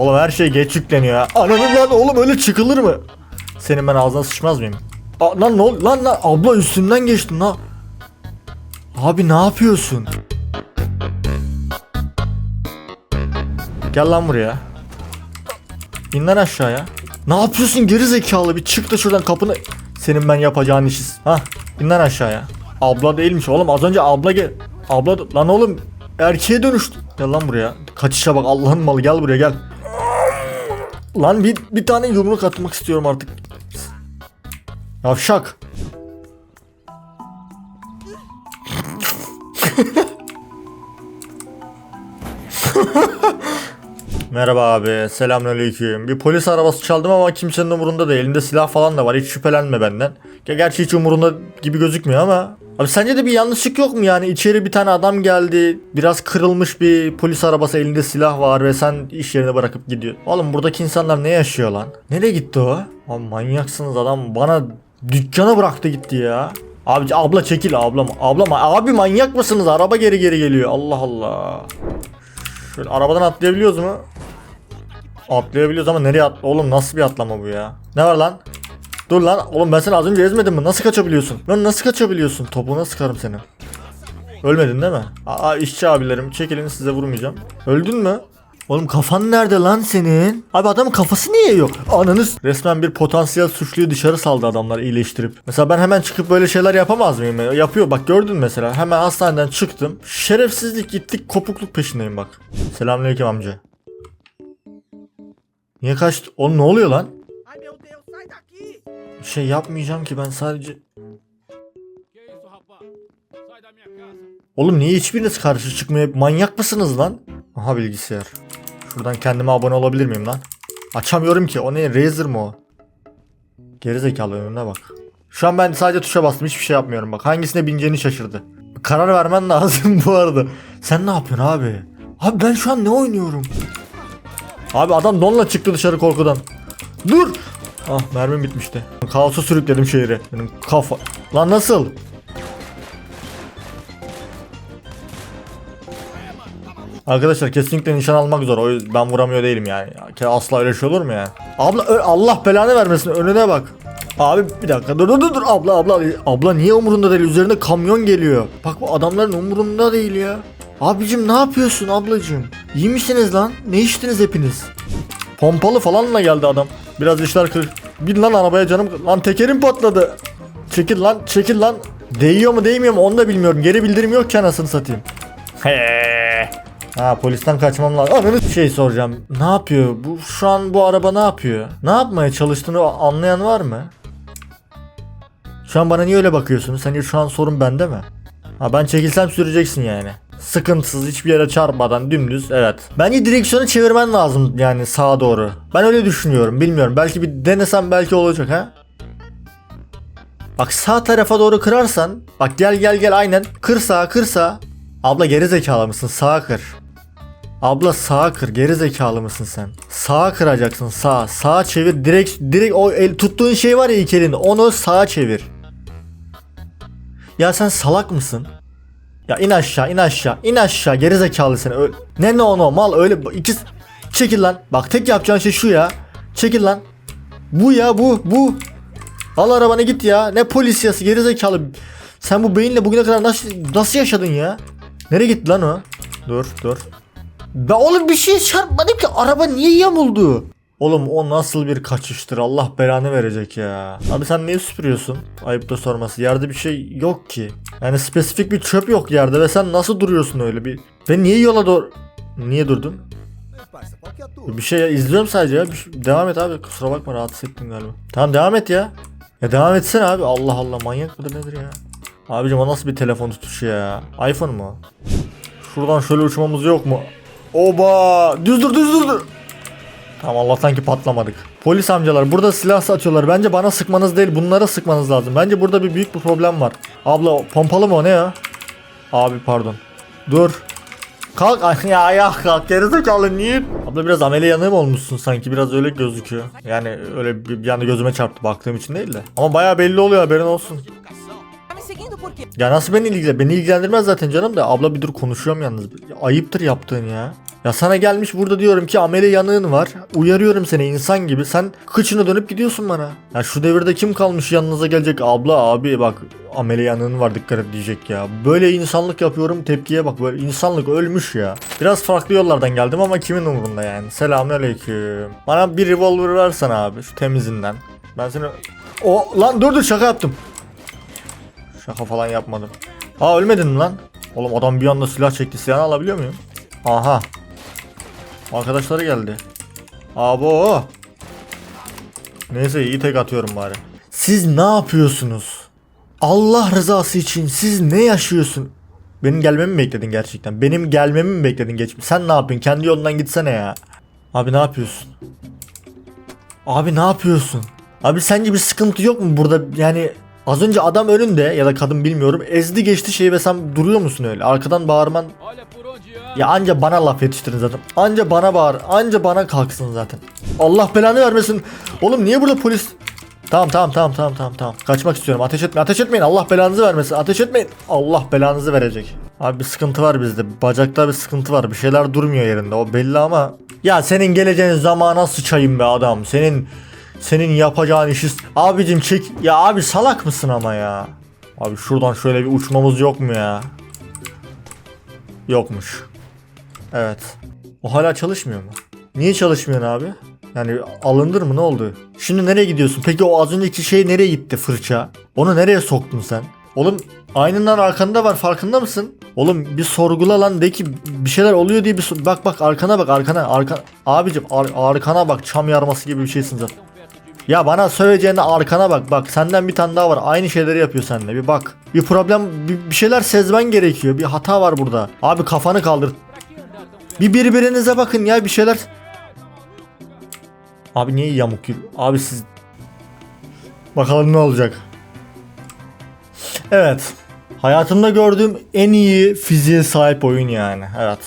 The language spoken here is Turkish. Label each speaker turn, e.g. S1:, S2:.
S1: Oğlum her şey geç yükleniyor ya. Ananın lan oğlum öyle çıkılır mı? Senin ben ağzına sıçmaz mıyım? Aa, lan ne ol- lan lan abla üstünden geçtin lan. Abi ne yapıyorsun? Gel lan buraya. İn lan aşağıya. Ne yapıyorsun geri zekalı bir çık da şuradan kapını. Senin ben yapacağın işiz. Ha in lan aşağıya. Abla değilmiş oğlum az önce abla gel. Abla lan oğlum erkeğe dönüştü. Gel lan buraya. Kaçışa bak Allah'ın malı gel buraya gel. Lan bir, bir tane yumruk atmak istiyorum artık. Yavşak. Merhaba abi, selamünaleyküm. Bir polis arabası çaldım ama kimsenin umurunda değil. Elinde silah falan da var. Hiç şüphelenme benden. Ge- Gerçi hiç umurunda gibi gözükmüyor ama. Abi sence de bir yanlışlık yok mu yani? İçeri bir tane adam geldi. Biraz kırılmış bir polis arabası elinde silah var ve sen iş yerine bırakıp gidiyor. Oğlum buradaki insanlar ne yaşıyor lan? Nereye gitti o? Abi manyaksınız adam bana dükkana bıraktı gitti ya. Abi abla çekil ablam. Ablam abi manyak mısınız? Araba geri geri geliyor. Allah Allah. Şöyle arabadan atlayabiliyoruz mu? Atlayabiliyoruz ama nereye at? Oğlum nasıl bir atlama bu ya? Ne var lan? Dur lan oğlum ben seni az önce ezmedim mi? Nasıl kaçabiliyorsun? Lan nasıl kaçabiliyorsun? Topuğuna sıkarım seni. Ölmedin değil mi? Aa işçi abilerim çekilin size vurmayacağım. Öldün mü? Oğlum kafan nerede lan senin? Abi adamın kafası niye yok? Ananız. Resmen bir potansiyel suçluyu dışarı saldı adamlar iyileştirip. Mesela ben hemen çıkıp böyle şeyler yapamaz mıyım? Yapıyor bak gördün mesela. Hemen hastaneden çıktım. Şerefsizlik gittik kopukluk peşindeyim bak. Selamünaleyküm amca. Niye kaçtı? Oğlum ne oluyor lan? Şey yapmayacağım ki ben sadece... Oğlum niye hiçbiriniz karşı çıkmıyor? Manyak mısınız lan? Aha bilgisayar. Şuradan kendime abone olabilir miyim lan? Açamıyorum ki. O ne? Razer mı o? Gerizekalı önüne bak. Şu an ben sadece tuşa bastım. Hiçbir şey yapmıyorum bak. Hangisine bineceğini şaşırdı. Karar vermen lazım bu arada. Sen ne yapıyorsun abi? Abi ben şu an ne oynuyorum? Abi adam donla çıktı dışarı korkudan. Dur! Ah mermim bitmişti. Kaosu sürükledim şehri. Benim kafa. Lan nasıl? Arkadaşlar kesinlikle nişan almak zor. O yüzden ben vuramıyor değilim yani. Ya, Asla öyle şey olur mu ya? Abla Allah belanı vermesin önüne bak. Abi bir dakika dur dur dur abla abla abla niye umurunda değil üzerinde kamyon geliyor. Bak bu adamların umurunda değil ya. Abicim ne yapıyorsun ablacım? İyi misiniz lan? Ne içtiniz hepiniz? Pompalı falanla geldi adam. Biraz işler kır. Bin lan arabaya canım. Lan tekerim patladı. Çekil lan çekil lan. Değiyor mu değmiyor mu onu da bilmiyorum. Geri bildirim yok ki anasını satayım. He. Ha polisten kaçmam lazım. Ananı şey soracağım. Ne yapıyor? Bu şu an bu araba ne yapıyor? Ne yapmaya çalıştığını anlayan var mı? Şu an bana niye öyle bakıyorsunuz? Sence şu an sorun bende mi? Ha ben çekilsem süreceksin yani. Sıkıntısız hiçbir yere çarpmadan dümdüz evet. Bence direksiyonu çevirmen lazım yani sağa doğru. Ben öyle düşünüyorum bilmiyorum. Belki bir denesem belki olacak ha. Bak sağ tarafa doğru kırarsan bak gel gel gel aynen kır sağa kır sağa. Abla geri zekalı mısın? Sağa kır. Abla sağa kır. Geri zekalı mısın sen? Sağa kıracaksın. Sağ. Sağa çevir. Direkt direkt o el tuttuğun şey var ya iki elinde. Onu sağa çevir. Ya sen salak mısın? Ya in aşağı in aşağı in aşağı geri zekalı seni. Öyle. Ne ne onu mal öyle iki çekil lan. Bak tek yapacağın şey şu ya. Çekil lan. Bu ya bu bu. Al arabanı git ya. Ne polisiyası geri zekalı. Sen bu beyinle bugüne kadar nasıl nasıl yaşadın ya? Nereye gitti lan o? Dur dur. Ben oğlum bir şey çarpmadım ki araba niye yamuldu? Oğlum o nasıl bir kaçıştır Allah belanı verecek ya. Abi sen niye süpürüyorsun? Ayıp da sorması. Yerde bir şey yok ki. Yani spesifik bir çöp yok yerde ve sen nasıl duruyorsun öyle bir... Ve niye yola doğru... Niye durdun? Bir şey izliyorum sadece ya. Şey- Devam et abi. Kusura bakma rahatsız ettim galiba. Tamam devam et ya. Ya devam etsene abi. Allah Allah manyak mıdır nedir ya? Abicim o nasıl bir telefon tutuşu ya? iPhone mu? Şuradan şöyle uçmamız yok mu? Oba! Düz dur düz dur dur. Tamam Allah'tan ki patlamadık. Polis amcalar burada silah satıyorlar. Bence bana sıkmanız değil bunlara sıkmanız lazım. Bence burada bir büyük bir problem var. Abla pompalı mı o ne ya? Abi pardon. Dur. Kalk ay- ya ayağa kalk gerizekalı niye? Abla biraz amele yanığı mı olmuşsun sanki biraz öyle gözüküyor. Yani öyle bir, bir anda gözüme çarptı baktığım için değil de. Ama bayağı belli oluyor haberin olsun. Ya nasıl beni ilgilendir? Beni ilgilendirmez zaten canım da abla bir dur konuşuyorum yalnız. Ayıptır yaptığın ya. Ya sana gelmiş burada diyorum ki amele yanığın var. Uyarıyorum seni insan gibi. Sen kıçını dönüp gidiyorsun bana. Ya şu devirde kim kalmış yanınıza gelecek abla abi bak amele yanığın var dikkat et diyecek ya. Böyle insanlık yapıyorum tepkiye bak böyle insanlık ölmüş ya. Biraz farklı yollardan geldim ama kimin umurunda yani. Selamünaleyküm. Bana bir revolver versene abi şu temizinden. Ben seni... O lan dur dur şaka yaptım. Şaka falan yapmadım. Aa ölmedin mi lan? Oğlum adam bir anda silah çekti. Silahını alabiliyor muyum? Aha. Arkadaşları geldi. Abo. Neyse iyi tek atıyorum bari. Siz ne yapıyorsunuz? Allah rızası için siz ne yaşıyorsun? Benim gelmemi mi bekledin gerçekten? Benim gelmemi mi bekledin geçmiş? Sen ne yapıyorsun? Kendi yolundan gitsene ya. Abi ne yapıyorsun? Abi ne yapıyorsun? Abi sence bir sıkıntı yok mu burada? Yani az önce adam önünde ya da kadın bilmiyorum ezdi geçti şeyi ve sen duruyor musun öyle? Arkadan bağırman ya anca bana laf yetiştirin zaten. Anca bana bağır. Anca bana kalksın zaten. Allah belanı vermesin. Oğlum niye burada polis? Tamam tamam tamam tamam tamam tamam. Kaçmak istiyorum. Ateş etmeyin. Ateş etmeyin. Allah belanızı vermesin. Ateş etmeyin. Allah belanızı verecek. Abi bir sıkıntı var bizde. Bacakta bir sıkıntı var. Bir şeyler durmuyor yerinde. O belli ama. Ya senin geleceğin zamana sıçayım be adam. Senin senin yapacağın işi. Abicim çek. Ya abi salak mısın ama ya? Abi şuradan şöyle bir uçmamız yok mu ya? Yokmuş. Evet. O hala çalışmıyor mu? Niye çalışmıyor abi? Yani alındır mı ne oldu? Şimdi nereye gidiyorsun? Peki o az önceki şey nereye gitti fırça? Onu nereye soktun sen? Oğlum aynından arkanda var farkında mısın? Oğlum bir sorgula lan de ki bir şeyler oluyor diye bir sor- bak bak arkana bak arkana arka abicim ar- arkana bak çam yarması gibi bir şeysin zaten. Ya bana söyleyeceğine arkana bak bak senden bir tane daha var aynı şeyleri yapıyor seninle bir bak. Bir problem bir, bir şeyler sezmen gerekiyor bir hata var burada. Abi kafanı kaldır bir birbirinize bakın ya bir şeyler. Abi niye yamuk? Abi siz... Bakalım ne olacak. Evet. Hayatımda gördüğüm en iyi fiziğe sahip oyun yani. Evet.